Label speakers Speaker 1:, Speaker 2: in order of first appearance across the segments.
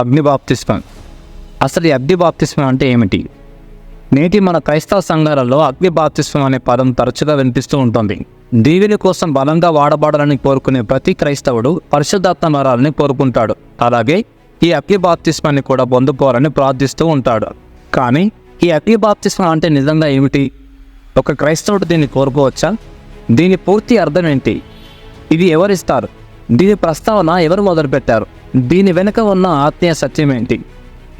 Speaker 1: అగ్ని బాప్తిస్మం. అసలు ఈ అగ్ని బాప్తిస్మం అంటే ఏమిటి? నేటి మన క్రైస్తవ సంఘాలలో అగ్ని బాప్తిస్మం అనే పదం తరచుగా వినిపిస్తూ ఉంటుంది. దీవిని కోసం బలంగా వాడబడాలని కోరుకునే ప్రతి క్రైస్తవుడు పరిశుద్ధాత్మ వరాలని కోరుకుంటాడు. అలాగే ఈ అగ్ని బాప్తిస్మాన్ని కూడా పొందుకోవాలని ప్రార్థిస్తూ ఉంటాడు. కానీ ఈ అగ్ని బాప్తిస్మం అంటే నిజంగా ఏమిటి? ఒక క్రైస్తవుడు దీన్ని కోరుకోవచ్చా? దీని పూర్తి అర్థం ఏంటి? ఇది ఎవరిస్తారు? దీని ప్రస్తావన ఎవరు మొదలుపెట్టారు? దీని వెనుక ఉన్న ఆత్మీయ సత్యం ఏంటి?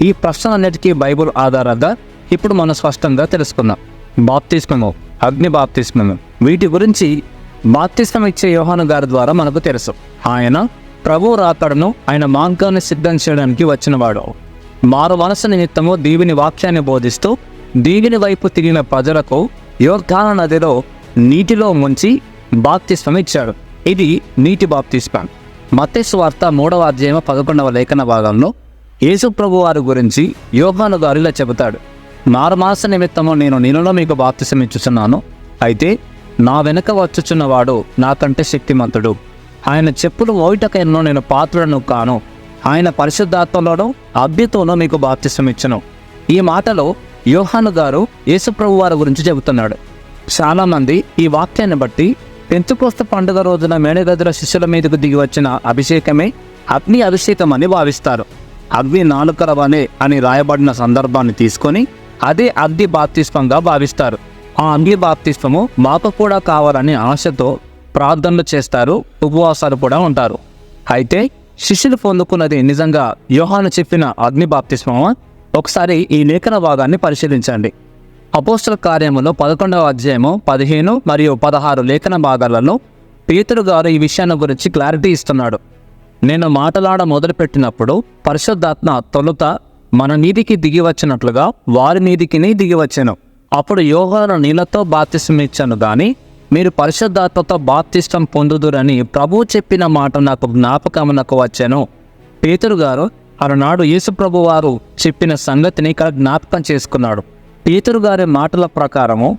Speaker 1: ఈ ప్రశ్నలన్నిటికీ బైబుల్ ఆధారంగా ఇప్పుడు మనం స్పష్టంగా తెలుసుకుందాం. బాప్తిస్మము అగ్ని బాప్తిస్మము. వీటి గురించి బాప్తిస్మం ఇచ్చే యోహాను గారి ద్వారా మనకు తెలుసు. ఆయన ప్రభు రాకడను ఆయన మార్గాన్ని సిద్ధం చేయడానికి వచ్చినవాడు. మారు మనసు నిమిత్తము దీవిని వాక్యాన్ని బోధిస్తూ దీవిని వైపు తిరిగిన ప్రజలకు యోర్ధాన నదిలో నీటిలో ముంచి బాప్తిస్మం ఇచ్చాడు. ఇది నీటి బాప్తిస్మం. మత్తేసు వార్త మూడవ అధ్యాయం పదకొండవ లేఖన భాగంలో యేసుప్రభు వారి గురించి యోహాను గారు ఇలా చెబుతాడు మారుమాస నిమిత్తము నేను నీళ్ళలో మీకు బాప్తిసమిచ్చుచున్నాను అయితే నా వెనుక వచ్చుచున్నవాడు నాకంటే శక్తిమంతుడు. ఆయన చెప్పులు ఓయిటకైనను నేను పాత్రను కాను. ఆయన పరిశుద్ధాత్మలోనూ అభ్యతోనూ మీకు బాప్తిసమిచ్చను ఈ మాటలో యోహాను గారు యేసుప్రభు వారి గురించి చెబుతున్నాడు. చాలామంది ఈ వాక్యాన్ని బట్టి పెంచుకోస్త పండుగ రోజున మేడగదిల శిష్యుల మీదకు దిగి వచ్చిన అభిషేకమే అగ్ని అభిషేకం అని భావిస్తారు. అగ్ని నాలుకరవనే అని రాయబడిన సందర్భాన్ని తీసుకొని అదే అగ్ని బాప్తిస్మంగా భావిస్తారు. ఆ అగ్ని బాప్తిస్మము మాకు కూడా కావాలని ఆశతో ప్రార్థనలు చేస్తారు ఉపవాసాలు కూడా ఉంటారు. అయితే శిష్యులు పొందుకున్నది నిజంగా యోహాను చెప్పిన అగ్ని బాప్తిష్మమా ఒకసారి ఈ లేఖన భాగాన్ని పరిశీలించండి. అపోస్టల్ కార్యములో పదకొండవ అధ్యాయము పదిహేను మరియు పదహారు లేఖన భాగాలలో పేతుడు గారు ఈ విషయాన్ని గురించి క్లారిటీ ఇస్తున్నాడు. నేను మాటలాడ మొదలుపెట్టినప్పుడు పరిశుద్ధాత్మ తొలుత మన నీదికి దిగి వచ్చినట్లుగా వారి నీదికి దిగి వచ్చాను. అప్పుడు యోగాను నీళ్ళతో బాప్తిసం ఇచ్చాను కానీ మీరు పరిశుద్ధాత్మతో బాప్తిష్టం పొందుదురని ప్రభు చెప్పిన మాట నాకు జ్ఞాపకమునకు వచ్చాను. పేతురు గారు ఆనాడు యేసుప్రభు వారు చెప్పిన సంగతిని ఇక్కడ జ్ఞాపకం చేసుకున్నాడు. పేతురు గారి మాటల ప్రకారము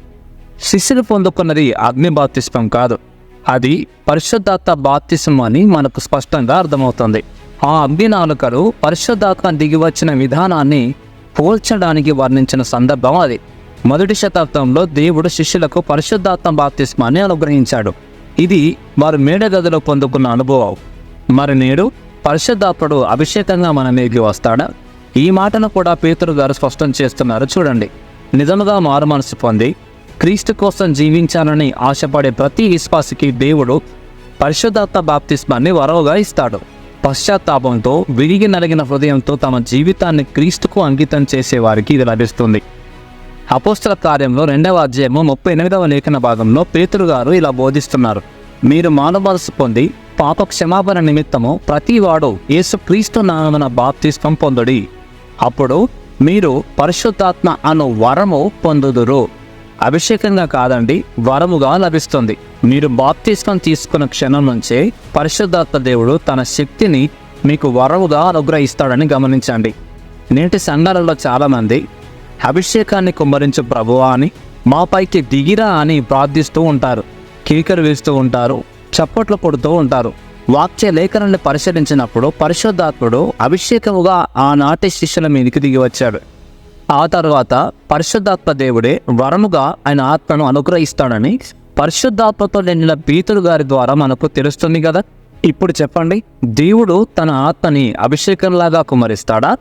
Speaker 1: శిష్యులు పొందుకున్నది అగ్ని బాప్తిస్మం కాదు. అది పరిశుద్ధాత్మ బాప్తిస్మం అని మనకు స్పష్టంగా అర్థమవుతుంది. ఆ అగ్ని నాలుకలు పరిశుద్ధాత్మ దిగి వచ్చిన విధానాన్ని పోల్చడానికి వర్ణించిన సందర్భం అది. మొదటి శతాబ్దంలో దేవుడు శిష్యులకు పరిశుద్ధాత్మ బాప్తిస్మాన్ని అనుగ్రహించాడు. ఇది వారు మేడగదిలో పొందుకున్న అనుభవం. మరి నేడు పరిశుద్ధాత్ముడు అభిషేకంగా మన మీదకి వస్తాడా? ఈ మాటను కూడా పేతురు గారు స్పష్టం చేస్తున్నారు చూడండి. నిజముగా మారు మనసు పొంది క్రీస్తు కోసం జీవించాలని ఆశపడే ప్రతి విశ్వాసికి దేవుడు పరిశుద్ధాత్మ బాప్తిస్మాన్ని వరవుగా ఇస్తాడు. పశ్చాత్తాపంతో విరిగి నలిగిన హృదయంతో తమ జీవితాన్ని క్రీస్తుకు అంకితం చేసే వారికి ఇది లభిస్తుంది. అపోస్తల కార్యంలో రెండవ అధ్యాయము ముప్పై ఎనిమిదవ లేఖన భాగంలో పేతురు గారు ఇలా బోధిస్తున్నారు. మీరు మానవలసు పొంది పాప క్షమాపణ నిమిత్తము ప్రతివాడు యేసుక్రీస్తు నామన బాప్తిస్మం పొందుడి. అప్పుడు మీరు పరిశుద్ధాత్మ అను వరము పొందుదురు. అభిషేకంగా కాదండి వరముగా లభిస్తుంది. మీరు బాప్తిస్మం తీసుకున్న క్షణం నుంచే పరిశుద్ధాత్మ దేవుడు తన శక్తిని మీకు వరముగా అనుగ్రహిస్తాడని గమనించండి. నేటి సంఘాలలో చాలామంది అభిషేకాన్ని కుమ్మరించు ప్రభువా అని మాపైకి దిగిరా అని ప్రార్థిస్తూ ఉంటారు. కీకరు వేస్తూ ఉంటారు. చప్పట్లు కొడుతూ ఉంటారు. వాక్య లేఖనాన్ని పరిశీలించినప్పుడు పరిశుద్ధాత్ముడు అభిషేకముగా ఆనాటి శిష్యుల మీదకి దిగి వచ్చాడు. ఆ తర్వాత పరిశుద్ధాత్మ దేవుడే వరముగా ఆయన ఆత్మను అనుగ్రహిస్తాడని పరిశుద్ధాత్మతో నిండిన పీతులు గారి ద్వారా మనకు తెలుస్తుంది కదా? ఇప్పుడు చెప్పండి దేవుడు తన ఆత్మని అభిషేకంలాగా కుమరిస్తాడా?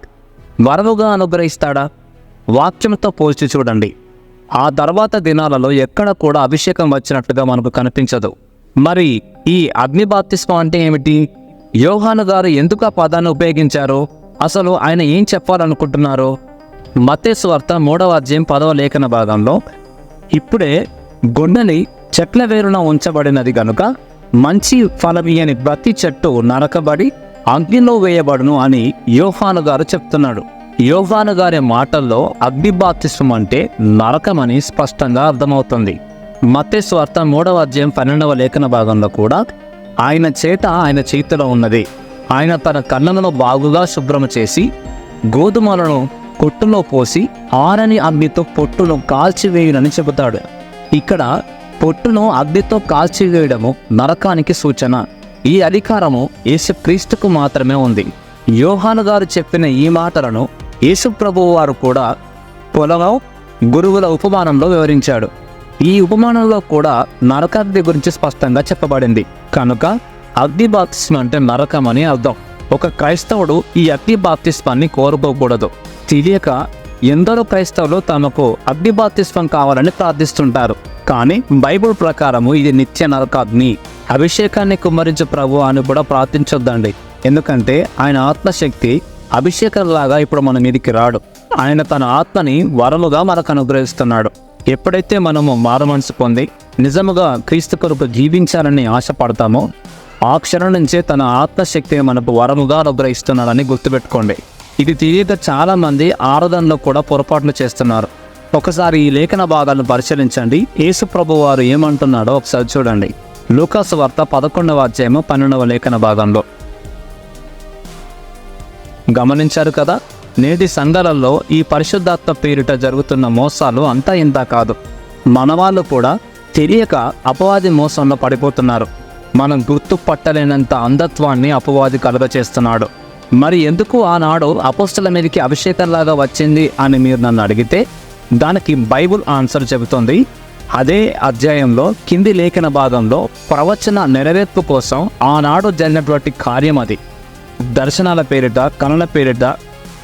Speaker 1: వరముగా అనుగ్రహిస్తాడా? వాక్యంతో పోల్చి చూడండి. ఆ తర్వాత దినాలలో ఎక్కడ కూడా అభిషేకం వచ్చినట్టుగా మనకు కనిపించదు. మరి ఈ అగ్ని బాప్తిస్మం అంటే ఏమిటి? యోహాను గారు ఎందుకు ఆ పదాన్ని ఉపయోగించారో? అసలు ఆయన ఏం చెప్పాలనుకుంటున్నారో? మత్తేసు వార్త మూడవ అధ్యాయం పదవ లేఖన భాగంలో ఇప్పుడే గొడ్డలి చెట్ల వేరున ఉంచబడినది గనుక మంచి ఫలమియని ప్రతి చెట్టు నరకబడి అగ్నిలో వేయబడును అని యోహాను గారు చెప్తున్నాడు. యోహాను గారి మాటల్లో అగ్ని బాప్తిస్వం అంటే నరకమని స్పష్టంగా అర్థమవుతుంది. మత్తేసు వార్త మూడవ అధ్యాయం పన్నెండవ లేఖన భాగంలో కూడా ఆయన చేత ఆయన చేతిలో ఉన్నది. ఆయన తన కళ్ళను బాగుగా శుభ్రం చేసి గోధుమలను కొట్టులో పోసి ఆరని అగ్నితో పొట్టును కాల్చివేయునని చెబుతాడు. ఇక్కడ పొట్టును అగ్నితో కాల్చివేయడము నరకానికి సూచన. ఈ అధికారము యేసుక్రీస్తుకు మాత్రమే ఉంది. యోహాను గారు చెప్పిన ఈ మాటలను యేసు ప్రభువు వారు కూడా పొలవ గురువుల ఉపమానంలో వివరించాడు. ఈ ఉపమానంలో కూడా నరకాగ్ని గురించి స్పష్టంగా చెప్పబడింది. కనుక అగ్ని బాప్తిస్మం అంటే నరకం అని అర్థం. ఒక క్రైస్తవుడు ఈ అగ్ని బాప్తిస్మాన్ని కోరుకోకూడదు తెలియక ఎందరో క్రైస్తవులు తమకు అగ్ని బాప్తిస్మం కావాలని ప్రార్థిస్తుంటారు. కానీ బైబుల్ ప్రకారము ఇది నిత్య నరకాగ్ని. అభిషేకాన్ని కుమ్మరించు ప్రభు అని కూడా ప్రార్థించొద్దండి. ఎందుకంటే ఆయన ఆత్మశక్తి అభిషేకంలాగా ఇప్పుడు మన మీదికి రాడు. ఆయన తన ఆత్మని వరముగా మనకు అనుగ్రహిస్తున్నాడు. ఎప్పుడైతే మనము మారమనసు పొంది నిజముగా క్రీస్తు కొరకు జీవించాలని ఆశపడతామో ఆ క్షణం నుంచే తన ఆత్మశక్తిని మనకు వరముగా అనుగ్రహిస్తున్నాడని గుర్తుపెట్టుకోండి. ఇది తెలియక చాలామంది ఆరాధనలో కూడా పొరపాట్లు చేస్తున్నారు. ఒకసారి ఈ లేఖన భాగాలను పరిశీలించండి. యేసు ప్రభు వారు ఏమంటున్నాడో ఒకసారి చూడండి. లూకాసు వార్త పదకొండవ అధ్యాయము పన్నెండవ లేఖన భాగంలో. గమనించారు కదా? నేటి సంఘాలలో ఈ పరిశుద్ధాత్మ పేరిట జరుగుతున్న మోసాలు అంతా ఇంత కాదు. మనవాళ్ళు కూడా తెలియక అపవాది మోసంలో పడిపోతున్నారు. మనం గుర్తుపట్టలేనంత అంధత్వాన్ని అపవాది కలుగచేస్తున్నాడు. మరి ఎందుకు ఆనాడు అపోస్టల మీదకి అభిషేకంలాగా వచ్చింది అని మీరు నన్ను అడిగితే దానికి బైబుల్ ఆన్సర్ చెబుతోంది. అదే అధ్యాయంలో కింది లేఖన భాగంలో ప్రవచన నెరవేర్పు కోసం ఆనాడు జరిగినటువంటి కార్యం అది దర్శనాల పేరిట కనుల పేరిట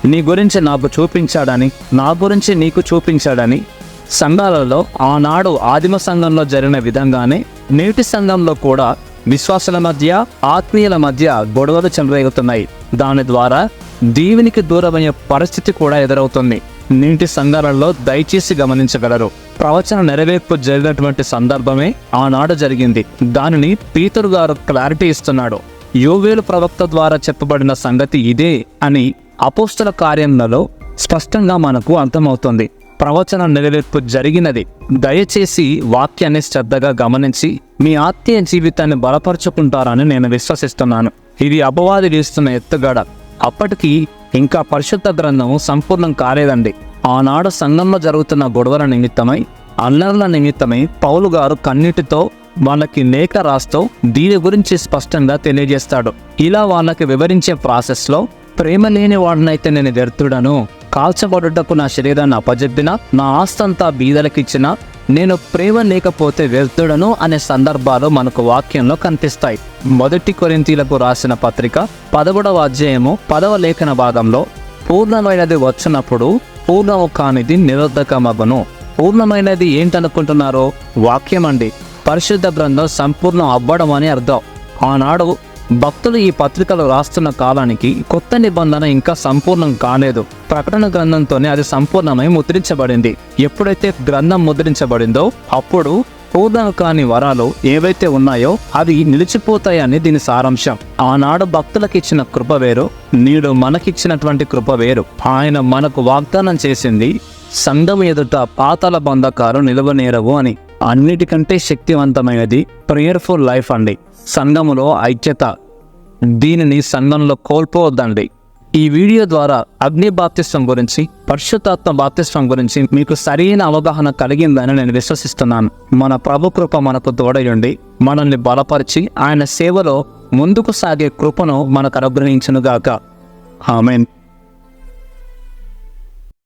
Speaker 1: నీ గురించి నాకు చూపించాడని నా గురించి నీకు చూపించాడని సంఘాలలో ఆనాడు ఆదిమ సంఘంలో జరిగిన విధంగానే నేటి సంఘంలో కూడా విశ్వాసుల మధ్య ఆత్మీయుల మధ్య గొడవలు చెలరేగుతున్నాయి. దాని ద్వారా దీవునికి దూరమయ్యే పరిస్థితి కూడా ఎదురవుతుంది. నీటి సంఘాలలో దయచేసి గమనించగలరు. ప్రవచన నెరవేర్పు జరిగినటువంటి సందర్భమే ఆనాడు జరిగింది. దానిని పీతరు గారు క్లారిటీ ఇస్తున్నాడు. యోవేలు ప్రవక్త ద్వారా చెప్పబడిన సంగతి ఇదే అని అపోస్తల కార్యంలో స్పష్టంగా మనకు అర్థమవుతుంది. ప్రవచన నెరవేర్పు జరిగినది. దయచేసి వాక్యాన్ని శ్రద్ధగా గమనించి మీ ఆత్మీయ జీవితాన్ని బలపరుచుకుంటారని నేను విశ్వసిస్తున్నాను. ఇది అపవాది వేస్తున్న ఎత్తుగడ. అప్పటికి ఇంకా పరిశుద్ధ గ్రంథము సంపూర్ణం కాలేదండి. ఆనాడు సంఘంలో జరుగుతున్న గొడవల నిమిత్తమై అల్లర్ల నిమిత్తమై పౌలు గారు కన్నీటితో వాళ్ళకి లేఖ రాస్తూ దీని గురించి స్పష్టంగా తెలియజేస్తాడు. ఇలా వాళ్ళకి వివరించే ప్రాసెస్లో ప్రేమ లేని వాడినైతే నేను వ్యర్థుడను. కాల్చబడుటకు నా శరీరాన్ని అపజెప్పిన నా ఆస్తంతా బీదలకిచ్చిన నేను ప్రేమ లేకపోతే వ్యర్థుడను అనే సందర్భాలు మనకు వాక్యంలో కనిపిస్తాయి. మొదటి కొరింతీలకు రాసిన పత్రిక పదమూడవ అధ్యాయము పదవ లేఖన భాగంలో పూర్ణమైనది వచ్చినప్పుడు పూర్ణము కానిది నిరోధకమగును పూర్ణమైనది ఏంటనుకుంటున్నారో వాక్యం అండి పరిశుద్ధ గ్రంథం సంపూర్ణం అవ్వడం అని అర్థం. ఆనాడు భక్తులు ఈ పత్రికలు రాస్తున్న కాలానికి కొత్త నిబంధన ఇంకా సంపూర్ణం కాలేదు. ప్రకటన గ్రంథంతోనే అది సంపూర్ణమై ముద్రించబడింది. ఎప్పుడైతే గ్రంథం ముద్రించబడిందో అప్పుడు పూర్ణం కాని వరాలు ఏవైతే ఉన్నాయో అవి నిలిచిపోతాయని దీని సారాంశం. ఆనాడు భక్తులకు ఇచ్చిన కృప వేరు నేడు మనకిచ్చినటువంటి కృప వేరు. ఆయన మనకు వాగ్దానం చేసింది సంఘం ఎదుట పాతాల బంధకాలు నిలవనేరవు అని. అన్నిటికంటే శక్తివంతమైనది ప్రేయర్ఫుల్ లైఫ్ అండి. సంఘములో ఐక్యత దీనిని సంఘంలో కోల్పోవద్దండి. ఈ వీడియో ద్వారా అగ్ని బాప్తిస్వం గురించి పరిశుద్ధాత్మ బాప్తిస్వం గురించి మీకు సరైన అవగాహన కలిగిందని నేను విశ్వసిస్తున్నాను. మన ప్రభు కృప మనకు తోడయండి మనల్ని బలపరిచి ఆయన సేవలో ముందుకు సాగే కృపను మనకు అనుగ్రహించునుగాక. ఆమెన్.